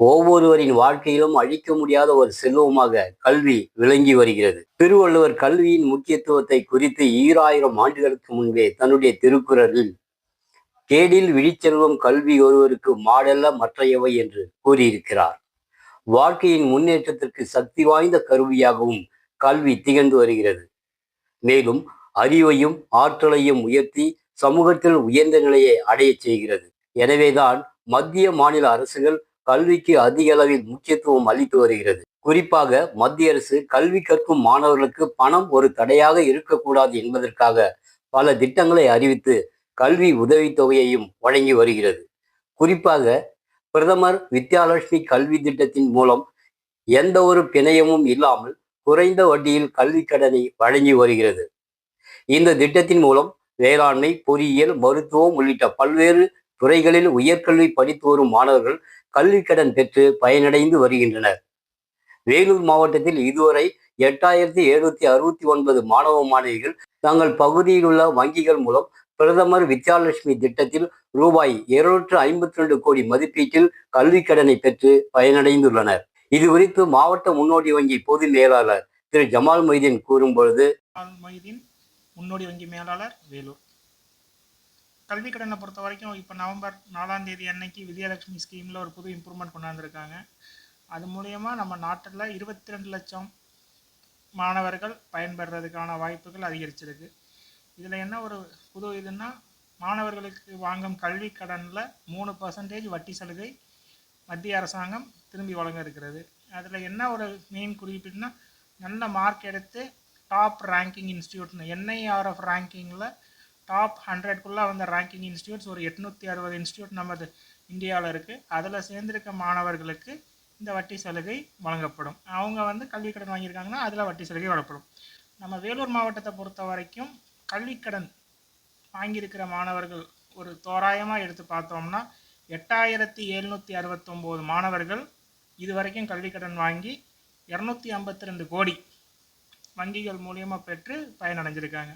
ஒவ்வொருவரின் வாழ்க்கையிலும் அழிக்க முடியாத ஒரு செல்வமாக கல்வி விளங்கி வருகிறது. திருவள்ளுவர் கல்வியின் முக்கியத்துவத்தை குறித்து ஈராயிரம் ஆண்டுகளுக்கு முன்பே தன்னுடைய திருக்குறளில் கேடில் விழிச்செல்வம் கல்வி ஒருவருக்கு மாடல்ல மற்றையவை என்று கூறியிருக்கிறார். வாழ்க்கையின் முன்னேற்றத்திற்கு சக்தி வாய்ந்த கருவியாகவும் கல்வி திகழ்ந்து வருகிறது. மேலும் அறிவையும் ஆற்றலையும் உயர்த்தி சமூகத்தில் உயர்ந்த நிலையை அடையச் செய்கிறது. எனவேதான் மத்திய மாநில அரசுகள் கல்விக்கு அதிக அளவில் முக்கியத்துவம் அளித்து வருகிறது. குறிப்பாக மத்திய அரசு கல்வி கற்கும் மாணவர்களுக்கு பணம் ஒரு தடையாக இருக்கக்கூடாது என்பதற்காக பல திட்டங்களை அறிவித்து கல்வி உதவித்தொகையையும் வழங்கி வருகிறது. குறிப்பாக பிரதமர் வித்யாலட்சுமி கல்வி திட்டத்தின் மூலம் எந்த ஒரு பிணையமும் இல்லாமல் குறைந்த வட்டியில் கல்வி கடனை வழங்கி வருகிறது. இந்த திட்டத்தின் மூலம் வேளாண்மை பொறியியல் மருத்துவம் உள்ளிட்ட பல்வேறு துறைகளில் உயர்கல்வி படித்து வரும் மாணவர்கள் கல்வி கடன் பெற்று பயனடைந்து வருகின்றனர். வேலூர் மாவட்டத்தில் இதுவரை எட்டாயிரத்தி எழுநூத்தி அறுபத்தி ஒன்பது மாணவ மாணவிகள் தங்கள் பகுதியில் உள்ள வங்கிகள் மூலம் பிரதமர் வித்யாலட்சுமி திட்டத்தில் ரூபாய் இருநூற்று ஐம்பத்தி ரெண்டு கோடி மதிப்பீட்டில் கல்வி கடனை பெற்று பயனடைந்துள்ளனர். இது குறித்து மாவட்ட முன்னோடி வங்கி பொது மேலாளர் திரு. ஜமால் மொய்தீன் கூறும் பொழுது முன்னோடி வங்கி மேலாளர் வேலூர். கல்வி கடனை பொறுத்த வரைக்கும் இப்போ நவம்பர் நாலாம் தேதி அன்னைக்கு விஜயலட்சுமி ஸ்கீமில் ஒரு புது இம்ப்ரூவ்மெண்ட் கொண்டாந்துருக்காங்க. அது மூலயமா நம்ம நாட்டில் இருபத்தி ரெண்டு லட்சம் மாணவர்கள் பயன்பெறதுக்கான வாய்ப்புகள் அதிகரிச்சிருக்கு. இதில் என்ன ஒரு புது இதுன்னா மாணவர்களுக்கு வாங்கும் கல்வி கடனில் மூணு பர்சன்டேஜ் வட்டி சலுகை மத்திய அரசாங்கம் திரும்பி வழங்க இருக்கிறது. அதில் என்ன ஒரு மெயின் குறிப்பிட்டுனா நல்ல மார்க் எடுத்து டாப் ரேங்கிங் இன்ஸ்டியூட்னு என்ஐஆர்எஃப் ரேங்கிங்கில் டாப் ஹண்ட்ரட்குள்ளே வந்த ரேங்கிங் இன்ஸ்டியூட்ஸ் ஒரு எட்நூற்றி அறுபது இன்ஸ்டியூட் நமது இந்தியாவில் இருக்குது அதில் சேர்ந்திருக்க மாணவர்களுக்கு இந்த வட்டி சலுகை வழங்கப்படும். அவங்க வந்து கல்விக் கடன் வாங்கியிருக்காங்கன்னா அதில் வட்டி சலுகை வழங்கப்படும். நம்ம வேலூர் மாவட்டத்தை பொறுத்த வரைக்கும் கல்விக்கடன் வாங்கியிருக்கிற மாணவர்கள் ஒரு தோராயமாக எடுத்து பார்த்தோம்னா எட்டாயிரத்தி எழுநூற்றி அறுபத்தொம்போது மாணவர்கள் இது வரைக்கும் கல்விக்கடன் வாங்கி இரநூத்தி ஐம்பத்தி ரெண்டு கோடி வங்கிகள் மூலியமாக பெற்று பயனடைஞ்சிருக்காங்க.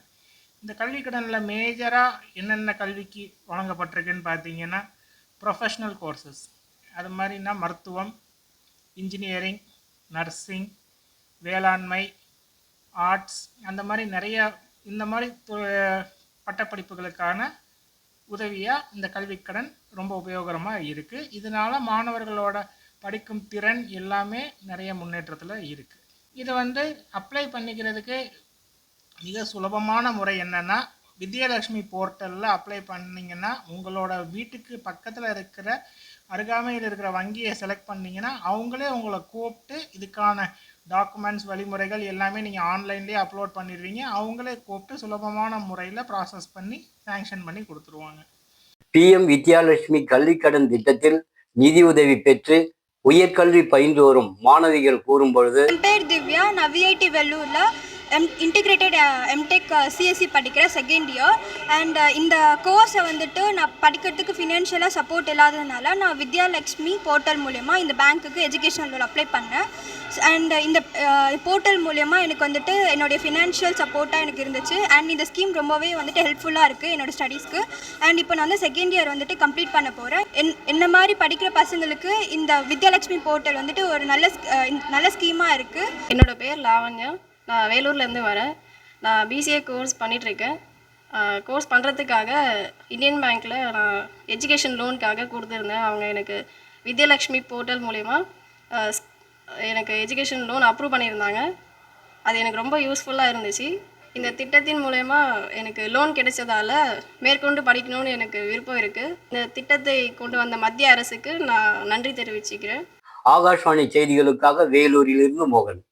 இந்த கல்விக்கடனில் மேஜராக என்னென்ன கல்விக்கு வழங்கப்பட்டிருக்குன்னு பார்த்தீங்கன்னா ப்ரொஃபஷ்னல் கோர்சஸ் அது மாதிரினா மருத்துவம் இன்ஜினியரிங் நர்சிங் வேளாண்மை ஆர்ட்ஸ் அந்த மாதிரி நிறையா இந்த மாதிரி பட்டப்படிப்புகளுக்கான உதவியாக இந்த கல்விக்கடன் ரொம்ப உபயோகரமாக இருக்குது இதனால் மாணவர்களோட படிக்கும் திறன் எல்லாமே நிறைய முன்னேற்றத்தில் இருக்குது இதை வந்து அப்ளை பண்ணிக்கிறதுக்கு மிக சுலபமான முறை என்னன்னா வித்யாலட்சுமி போர்ட்டலில் அப்ளை பண்ணீங்கன்னா உங்களோட வீட்டுக்கு பக்கத்தில் இருக்கிற அருகாமையில் இருக்கிற வங்கியை செலக்ட் பண்ணீங்கன்னா அவங்களே உங்களை கூப்பிட்டு இதுக்கான டாக்குமெண்ட்ஸ் வழிமுறைகள் எல்லாமே நீங்கள் ஆன்லைன்லேயே அப்லோட் பண்ணிடுவீங்க. அவங்களே கூப்பிட்டு சுலபமான முறையில் ப்ராசஸ் பண்ணி சேங்ஷன் பண்ணி கொடுத்துருவாங்க. பிஎம் வித்யாலட்சுமி கல்வி கடன் திட்டத்தில் நிதியுதவி பெற்று உயர்கல்வி பயின்று வரும் மாணவிகள் கூறும் பொழுது என் பேர் திவ்யா. நான் விஐடி வெள்ளூரில் எம் இன்டிகிரேட்டட் எம்டெக் சிஎஸ்சி படிக்கிறேன் செகண்ட் இயர் அண்ட் இந்த கோர்ஸை வந்துட்டு நான் படிக்கிறதுக்கு ஃபினான்ஷியலாக சப்போர்ட் இல்லாததுனால நான் வித்யாலக்ஷ்மி போர்ட்டல் மூலயமா இந்த பேங்க்குக்கு எஜுகேஷன் லோன் அப்ளை பண்ணேன். அண்ட் uh, இந்த uh, போர்ட்டல் மூலயமா எனக்கு வந்துட்டு என்னுடைய ஃபினான்ஷியல் சப்போர்ட்டாக எனக்கு இருந்துச்சு. அண்ட் இந்த ஸ்கீம் ரொம்பவே வந்துட்டு ஹெல்ப்ஃபுல்லாக இருக்குது என்னோட ஸ்டடீஸ்க்கு அண்ட் இப்போ நான் வந்து செகண்ட் இயர் வந்துட்டு கம்ப்ளீட் பண்ண போகிறேன் என் என்ன மாதிரி படிக்கிற பசங்களுக்கு இந்த வித்யாலக்ஷ்மி போர்ட்டல் வந்துட்டு ஒரு நல்ல uh, நல்ல ஸ்கீமாக இருக்குது என்னோட பேர் லாவண்யா. நான் வேலூர்லேருந்து வரேன். நான் பிசிஏ கோர்ஸ் பண்ணிகிட்ருக்கேன் கோர்ஸ் பண்ணுறதுக்காக இந்தியன் பேங்க்கில் நான் எஜுகேஷன் லோனுக்காக கொடுத்துருந்தேன். அவங்க எனக்கு வித்யலக்ஷ்மி போர்ட்டல் மூலயமா எனக்கு எஜுகேஷன் லோன் அப்ரூவ் பண்ணியிருந்தாங்க. அது எனக்கு ரொம்ப யூஸ்ஃபுல்லாக இருந்துச்சு. இந்த திட்டத்தின் மூலயமா எனக்கு லோன் கிடைச்சதால மேற்கொண்டு படிக்கணும்னு எனக்கு விருப்பம் இருக்குது இந்த திட்டத்தை கொண்டு வந்த மத்திய அரசுக்கு நான் நன்றி தெரிவிச்சுக்கிறேன். ஆகாஷ்வாணி செய்திகளுக்காக வேலூரிலிருந்து மோகன்.